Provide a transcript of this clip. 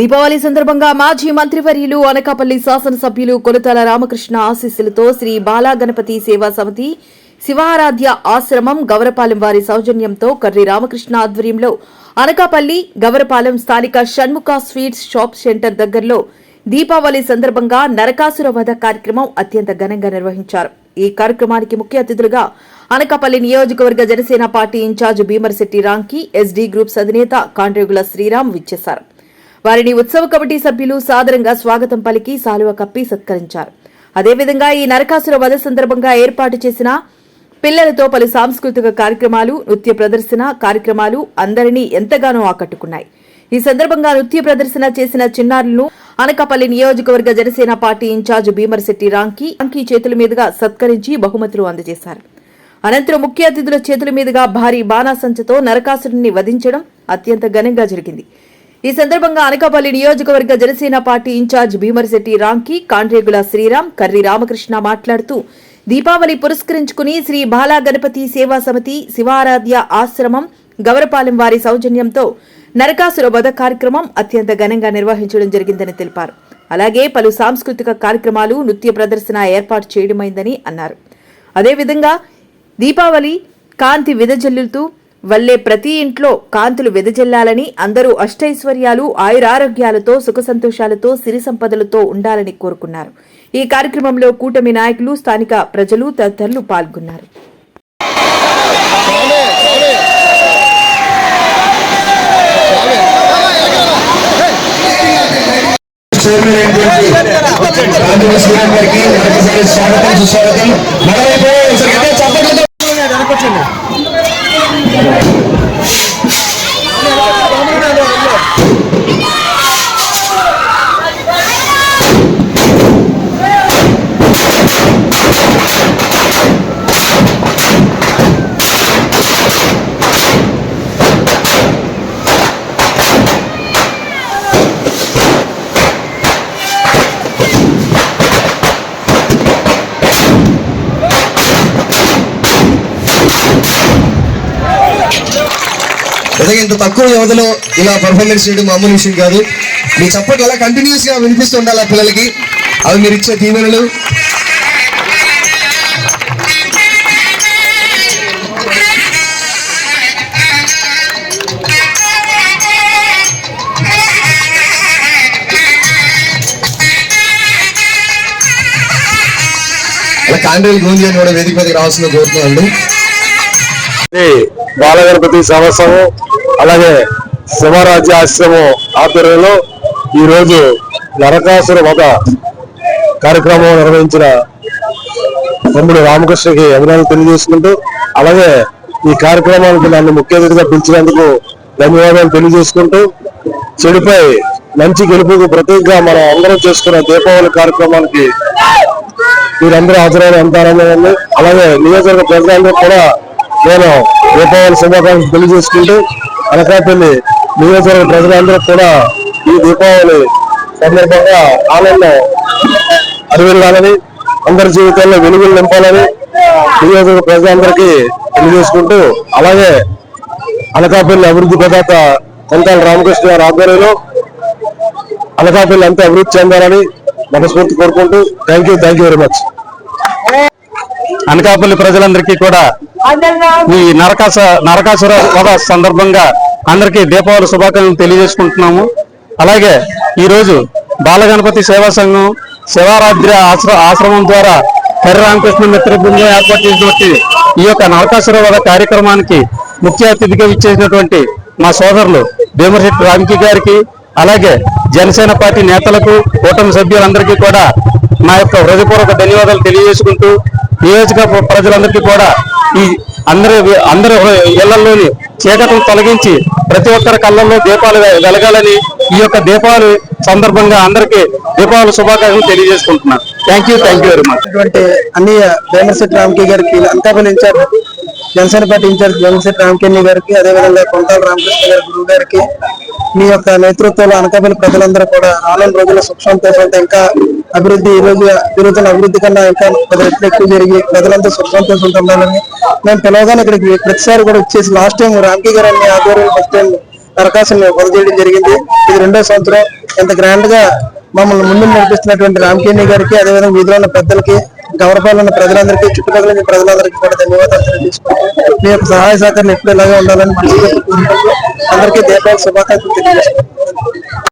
దీపావళి సందర్భంగా మాజీ మంత్రివర్యులు అనకాపల్లి శాసనసభ్యులు కొలతల రామకృష్ణ ఆశీస్సులతో శ్రీ బాలాగణపతి సేవా సమితి శివారాధ్య ఆశ్రమం గవరపాలెం వారి సౌజన్యంతో కర్రి రామకృష్ణ ఆధ్వర్యంలో అనకాపల్లి గవరపాలెం స్థానిక షణ్ముఖ స్వీట్స్ షాప్ సెంటర్ దగ్గరలో దీపావళి సందర్భంగా నరకాసుర వధ కార్యక్రమం అత్యంత ఘనంగా నిర్వహించారు. ఈ కార్యక్రమానికి ముఖ్య అతిథులుగా అనకాపల్లి నియోజకవర్గ Janasena party incharge Bheemarsetti Ramki SD groups అధినేత కాండ్రేగుల శ్రీరామ్ విచ్చేశారు. వారిని ఉత్సవ కమిటీ సభ్యులు సాదరంగా స్వాగతం పలికి సాలువ కప్పి సత్కరించారు. అదేవిధంగా ఈ నరకాసుర వధ సందర్భంగా ఏర్పాటు చేసిన పిల్లలతో పలు సాంస్కృతిక కార్యక్రమాలు నృత్య ప్రదర్శన కార్యక్రమాలు అందరినీ ఎంతగానో ఆకట్టుకున్నాయి. ఈ సందర్భంగా నృత్య ప్రదర్శన చేసిన చిన్నారులను అనకాపల్లి నియోజకవర్గ Janasena party in charge Bhimarashetti Ramki Ramki చేతుల మీదుగా సత్కరించి బహుమతులు అందజేశారు. అనంతరం ముఖ్య అతిథుల చేతుల మీదుగా భారీ బాణాసంచతో నరకాసురుడిని వధించడం అత్యంత ఘనంగా జరిగింది. ఈ సందర్భంగా అనకాపల్లి నియోజకవర్గ Janasena party in charge Bhimarishetti Ramki Kandregula Sriram Karri Ramakrishna మాట్లాడుతూ దీపావళి పురస్కరించుకుని శ్రీ బాలా గణపతి సేవా సమితి శివారాధ్య ఆశ్రమం గవరపాలెం వారి సౌజన్యంతో నరకాసుర వధ కార్యక్రమం అత్యంత ఘనంగా నిర్వహించడం జరిగిందని తెలిపారు. అలాగే పలు సాంస్కృతిక కార్యక్రమాలు నృత్య ప్రదర్శన ఏర్పాటు చేయడమైందని అన్నారు. అదేవిధంగా దీపావళి కాంతి విదజల్లుతూ వల్లే ప్రతి ఇంట్లో కాంతులు వెదజల్లాలని అందరూ అష్టైశ్వర్యాలు ఆయురారోగ్యాలతో సుఖ సంతోషాలతో సిరి సంపదలతో ఉండాలని కోరుకున్నారు. ఈ కార్యక్రమంలో కూటమి నాయకులు స్థానిక ప్రజలు తదితరులు పాల్గొన్నారు. చైర్మన్ అయినటువంటి గారికి స్వాగతం సుస్వాగతం మరోవైపు నిజంగా ఇంత తక్కువ వ్యవధిలో ఇలా పర్ఫార్మెన్స్ చేయడం మామూలు విషయం కాదు. మీ చప్పట్లు అలా కంటిన్యూస్గా వినిపిస్తూ ఉండాలి ఆ పిల్లలకి. అవి మీరు ఇచ్చే దీవెనలు. అలా కాండ్రేలు అని కూడా వేదిక మీదకి రావాల్సిందో కోరుతున్నాను బాలగణపతి సంవత్సరం అలాగే శివరాజ్య ఆశ్రమం ఆధ్వర్యంలో ఈ రోజు నరకాసుర వధ కార్యక్రమం నిర్వహించిన తమ్ముడు రామకృష్ణకి అభినందనలు తెలియజేసుకుంటూ అలాగే ఈ కార్యక్రమానికి నన్ను ముఖ్య అతిథిగా పిలిచినందుకు ధన్యవాదాలు తెలియజేసుకుంటూ చెడుపై మంచి గెలుపుకు ప్రతీకగా మనం అందరం చేసుకున్న దీపావళి కార్యక్రమానికి మీరందరూ హాజరైన ఎంత ఆనందండి అలాగే నియోజకవర్గ ప్రజలందరూ కూడా నేను దీపావళి శుభాకాంక్షలు తెలియజేసుకుంటూ అనకాపల్లి నియోజకవర్గ ప్రజలందరూ కూడా ఈ దీపావళి సందర్భంగా ఆనందం అరివెళ్ళాలని అందరి జీవితాల్లో వెలుగులు నింపాలని నియోజకవర్గ ప్రజలందరికీ తెలియజేసుకుంటూ అలాగే అనకాపల్లి అభివృద్ధి ప్రదాత కొంతాల రామకృష్ణ గారి ఆధ్వర్యంలో అనకాపల్లి అంతా అభివృద్ధి చెందాలని మనస్ఫూర్తి కోరుకుంటూ thank you thank you very much Anakapalli ప్రజలందరికీ కూడా ఈ నరకాస నరకాసుర వధ సందర్భంగా అందరికీ దీపావళి శుభాకాంక్షలు తెలియజేసుకుంటున్నాము. అలాగే ఈరోజు బాలగణపతి సేవా సంఘం శివారాధ్య ఆశ్ర ఆశ్రమం ద్వారా హరి రామకృష్ణ మిత్ర బృందం ఏర్పాటు చేసినటువంటి ఈ యొక్క నరకాసుర వధ కార్యక్రమానికి ముఖ్య అతిథిగా ఇచ్చేసినటువంటి మా సోదరులు భీమశెట్టి రామ్కి గారికి అలాగే జనసేన పార్టీ నేతలకు కూటమి సభ్యులందరికీ కూడా నా యొక్క హృదయపూర్వక ధన్యవాదాలు తెలియజేసుకుంటూ నియోజక ప్రజలందరికీ కూడా ఈ అందరి అందరి ఇళ్ళలోని చీకటిని తొలగించి ప్రతి ఒక్కరి కళ్ళల్లో దీపాలు వెలగాలని ఈ యొక్క దీపావళి సందర్భంగా అందరికీ దీపావళి శుభాకాంక్షలు తెలియజేసుకుంటున్నాను thank you thank you very much అటువంటి అన్ని రామకి గారికి Anakapalli in charge Janasena party in charge Bhimashetti రామకిన్ని గారికి అదేవిధంగా కొంతాల రామకృష్ణ గారి గురువు గారికి మీ యొక్క నేతృత్వంలో అనకాపల్లి ప్రజలందరూ కూడా రానున్న రోజుల్లో సుఖ సంతోషాలతో ఇంకా అభివృద్ధి ఈరోజు జరుగుతున్న అభివృద్ధి కన్నా ఇంకా పది రెట్లు ఎక్కువ జరిగి ప్రజలంతా సుఖంతో ఉంటున్నారని ఉండాలని మేము పిలవగానే ఇక్కడికి ప్రతిసారి కూడా వచ్చేసి లాస్ట్ టైం రామ్కి గారు అన్ని ఆధ్వర్యంలో ఫస్ట్ టైం దరఖాస్తుని వదిలేయడం జరిగింది. ఇది రెండో సంవత్సరం. ఎంత గ్రాండ్గా మమ్మల్ని ముందు నడిపిస్తున్నటువంటి రామకేణి గారికి అదేవిధంగా వీధిలో ఉన్న పెద్దలకి గౌరవాలు ఉన్న ప్రజలందరికీ చుట్టుపక్కల ఉన్న ప్రజలందరికీ కూడా ధన్యవాదాలు తెలియజేసుకుంటాం మీ యొక్క సహాయ సహకారం ఎప్పుడు ఇలాగే ఉండాలని మనస్ఫూర్తిగా అందరికీ దీపావళి శుభాకాంక్షలు తెలియజేసుకుంటాం